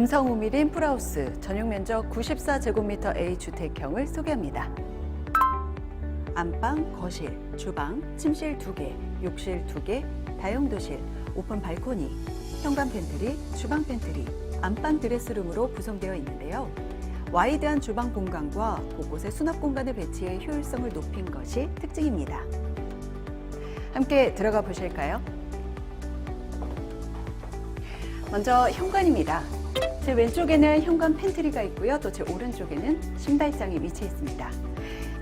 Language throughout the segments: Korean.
음성 우미린 풀하우스 전용 면적 94제곱미터 A 주택형을 소개합니다. 안방, 거실, 주방, 침실 2개, 욕실 2개, 다용 도실, 오픈 발코니, 현관 팬트리, 주방 팬트리, 안방 드레스룸으로 구성되어 있는데요. 와이드한 주방 공간과 곳곳에 수납 공간을 배치해 효율성을 높인 것이 특징입니다. 함께 들어가 보실까요? 먼저 현관입니다. 제 왼쪽에는 현관 팬트리가 있고요. 또 제 오른쪽에는 신발장이 위치해 있습니다.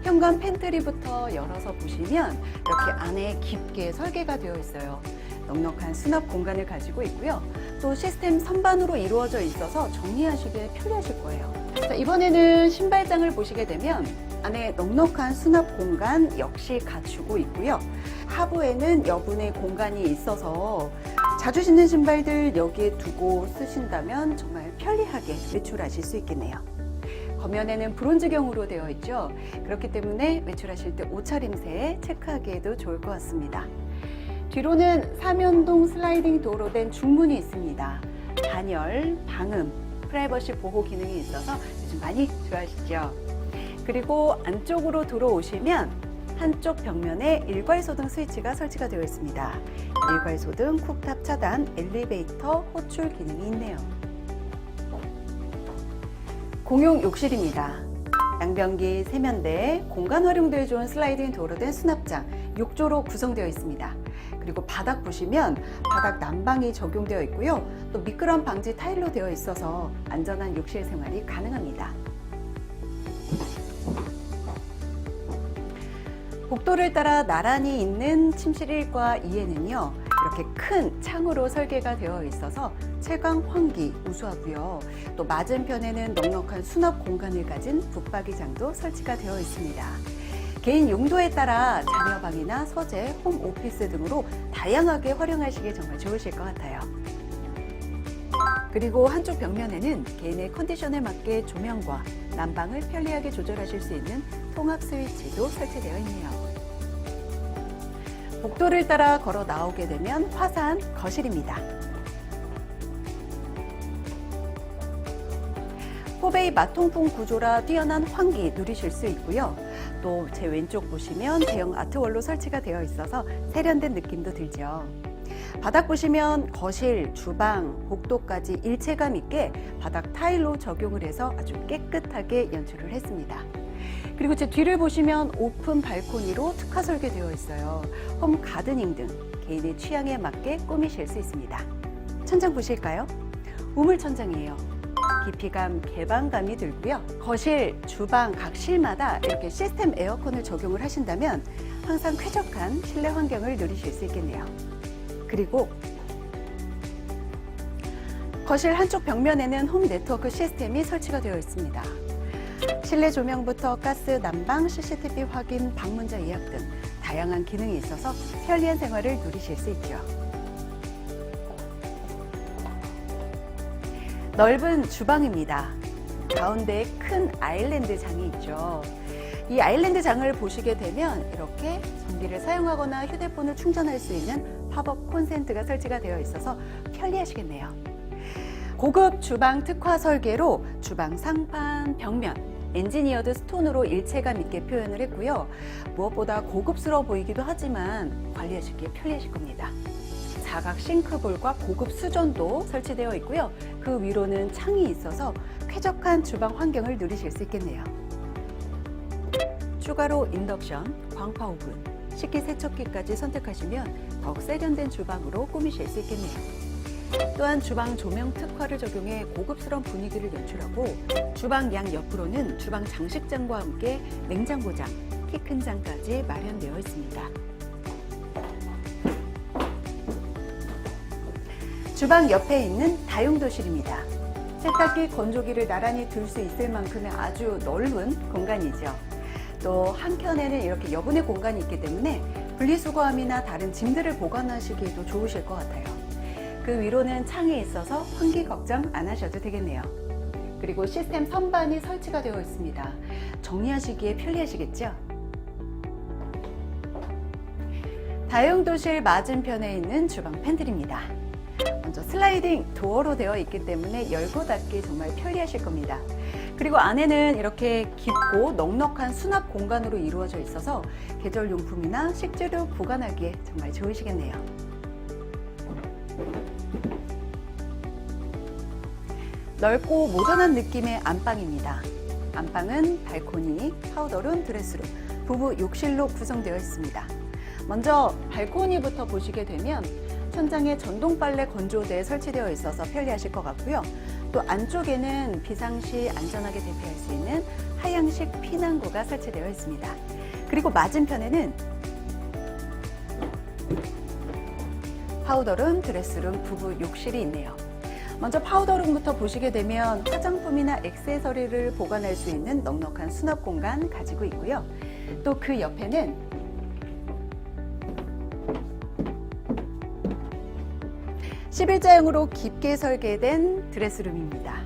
현관 팬트리부터 열어서 보시면 이렇게 안에 깊게 설계가 되어 있어요. 넉넉한 수납 공간을 가지고 있고요. 또 시스템 선반으로 이루어져 있어서 정리하시기에 편리하실 거예요. 자, 이번에는 신발장을 보시게 되면 안에 넉넉한 수납 공간 역시 갖추고 있고요. 하부에는 여분의 공간이 있어서 자주 신는 신발들 여기에 두고 쓰신다면 정말 편리하게 외출하실 수 있겠네요. 겉면에는 브론즈경으로 되어 있죠. 그렇기 때문에 외출하실 때 옷차림새에 체크하기에도 좋을 것 같습니다. 뒤로는 삼연동 슬라이딩 도로 된 중문이 있습니다. 단열, 방음, 프라이버시 보호 기능이 있어서 요즘 많이 좋아하시죠. 그리고 안쪽으로 들어오시면 한쪽 벽면에 일괄소등 스위치가 설치가 되어 있습니다. 일괄소등, 쿡탑 차단, 엘리베이터, 호출 기능이 있네요. 공용 욕실입니다. 양변기, 세면대, 공간 활용도에 좋은 슬라이딩 도로 된 수납장, 욕조로 구성되어 있습니다. 그리고 바닥 보시면 바닥 난방이 적용되어 있고요. 또 미끄럼 방지 타일로 되어 있어서 안전한 욕실 생활이 가능합니다. 복도를 따라 나란히 있는 침실 1과 2에는요, 이렇게 큰 창으로 설계가 되어 있어서 채광 환기 우수하고요. 또 맞은편에는 넉넉한 수납 공간을 가진 붙박이장도 설치가 되어 있습니다. 개인 용도에 따라 자녀방이나 서재, 홈 오피스 등으로 다양하게 활용하시기 정말 좋으실 것 같아요. 그리고 한쪽 벽면에는 개인의 컨디션에 맞게 조명과 난방을 편리하게 조절하실 수 있는 통합 스위치도 설치되어 있네요. 복도를 따라 걸어 나오게 되면 화산 거실입니다. 호베이 마통풍 구조라 뛰어난 환기 누리실 수 있고요. 또 제 왼쪽 보시면 대형 아트월로 설치가 되어 있어서 세련된 느낌도 들죠. 바닥 보시면 거실, 주방, 복도까지 일체감 있게 바닥 타일로 적용을 해서 아주 깨끗하게 연출을 했습니다. 그리고 제 뒤를 보시면 오픈 발코니로 특화 설계되어 있어요. 홈 가드닝 등 개인의 취향에 맞게 꾸미실 수 있습니다. 천장 보실까요? 우물 천장이에요. 깊이감, 개방감이 들고요. 거실, 주방 각 실마다 이렇게 시스템 에어컨을 적용을 하신다면 항상 쾌적한 실내 환경을 누리실 수 있겠네요. 그리고 거실 한쪽 벽면에는 홈 네트워크 시스템이 설치가 되어 있습니다. 실내 조명부터 가스, 난방, CCTV 확인, 방문자 예약 등 다양한 기능이 있어서 편리한 생활을 누리실 수 있죠. 넓은 주방입니다. 가운데에 큰 아일랜드 장이 있죠. 이 아일랜드 장을 보시게 되면 이렇게 전기를 사용하거나 휴대폰을 충전할 수 있는 팝업 콘센트가 설치가 되어 있어서 편리하시겠네요. 고급 주방 특화 설계로 주방 상판, 벽면, 엔지니어드 스톤으로 일체감 있게 표현을 했고요. 무엇보다 고급스러워 보이기도 하지만 관리하시기에 편리하실 겁니다. 사각 싱크볼과 고급 수전도 설치되어 있고요. 그 위로는 창이 있어서 쾌적한 주방 환경을 누리실 수 있겠네요. 추가로 인덕션, 광파 오븐, 식기세척기까지 선택하시면 더욱 세련된 주방으로 꾸미실 수 있겠네요. 또한 주방 조명 특화를 적용해 고급스러운 분위기를 연출하고 주방 양 옆으로는 주방 장식장과 함께 냉장고장, 키 큰 장까지 마련되어 있습니다. 주방 옆에 있는 다용도실입니다. 세탁기, 건조기를 나란히 둘 수 있을 만큼의 아주 넓은 공간이죠. 또 한켠에는 이렇게 여분의 공간이 있기 때문에 분리수거함이나 다른 짐들을 보관하시기에도 좋으실 것 같아요. 그 위로는 창이 있어서 환기 걱정 안 하셔도 되겠네요. 그리고 시스템 선반이 설치가 되어 있습니다. 정리하시기에 편리하시겠죠? 다용도실 맞은편에 있는 주방 팬트리입니다. 먼저 슬라이딩 도어로 되어 있기 때문에 열고 닫기 정말 편리하실 겁니다. 그리고 안에는 이렇게 깊고 넉넉한 수납 공간으로 이루어져 있어서 계절 용품이나 식재료 보관하기에 정말 좋으시겠네요. 넓고 모던한 느낌의 안방입니다. 안방은 발코니, 파우더룸, 드레스룸, 부부 욕실로 구성되어 있습니다. 먼저 발코니부터 보시게 되면 천장에 전동 빨래 건조대 설치되어 있어서 편리하실 것 같고요. 또 안쪽에는 비상시 안전하게 대피할 수 있는 하향식 피난구가 설치되어 있습니다. 그리고 맞은편에는 파우더룸, 드레스룸, 부부 욕실이 있네요. 먼저 파우더룸부터 보시게 되면 화장품이나 액세서리를 보관할 수 있는 넉넉한 수납 공간 가지고 있고요. 또 그 옆에는 십일자형으로 깊게 설계된 드레스룸입니다.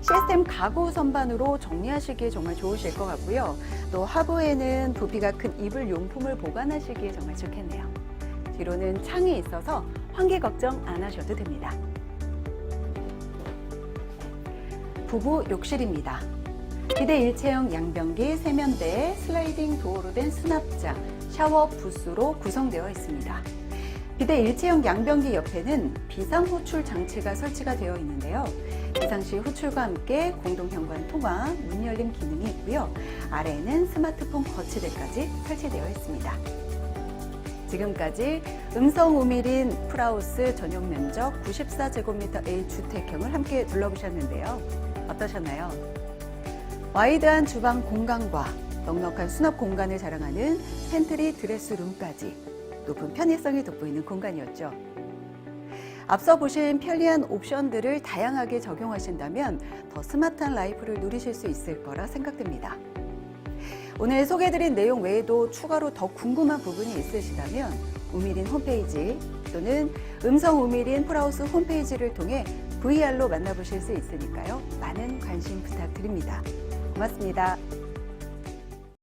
시스템 가구 선반으로 정리하시기에 정말 좋으실 것 같고요. 또 하부에는 부피가 큰 이불 용품을 보관하시기에 정말 좋겠네요. 뒤로는 창이 있어서 환기 걱정 안 하셔도 됩니다. 부부 욕실입니다. 비대 일체형 양변기, 세면대, 슬라이딩 도어로 된 수납장, 샤워 부스로 구성되어 있습니다. 비대 일체형 양변기 옆에는 비상 호출 장치가 설치가 되어 있는데요. 비상시 호출과 함께 공동 현관 통화, 문 열림 기능이 있고요. 아래에는 스마트폰 거치대까지 설치되어 있습니다. 지금까지 음성 우밀인 풀하우스 전용 면적 94제곱미터의 주택형을 함께 둘러보셨는데요. 어떠셨나요? 와이드한 주방 공간과 넉넉한 수납 공간을 자랑하는 팬트리 드레스룸까지 높은 편의성이 돋보이는 공간이었죠. 앞서 보신 편리한 옵션들을 다양하게 적용하신다면 더 스마트한 라이프를 누리실 수 있을 거라 생각됩니다. 오늘 소개해드린 내용 외에도 추가로 더 궁금한 부분이 있으시다면 우미린 홈페이지 또는 음성 우미린 풀하우스 홈페이지를 통해 VR로 만나보실 수 있으니까요. 많은 관심 부탁드립니다. 고맙습니다.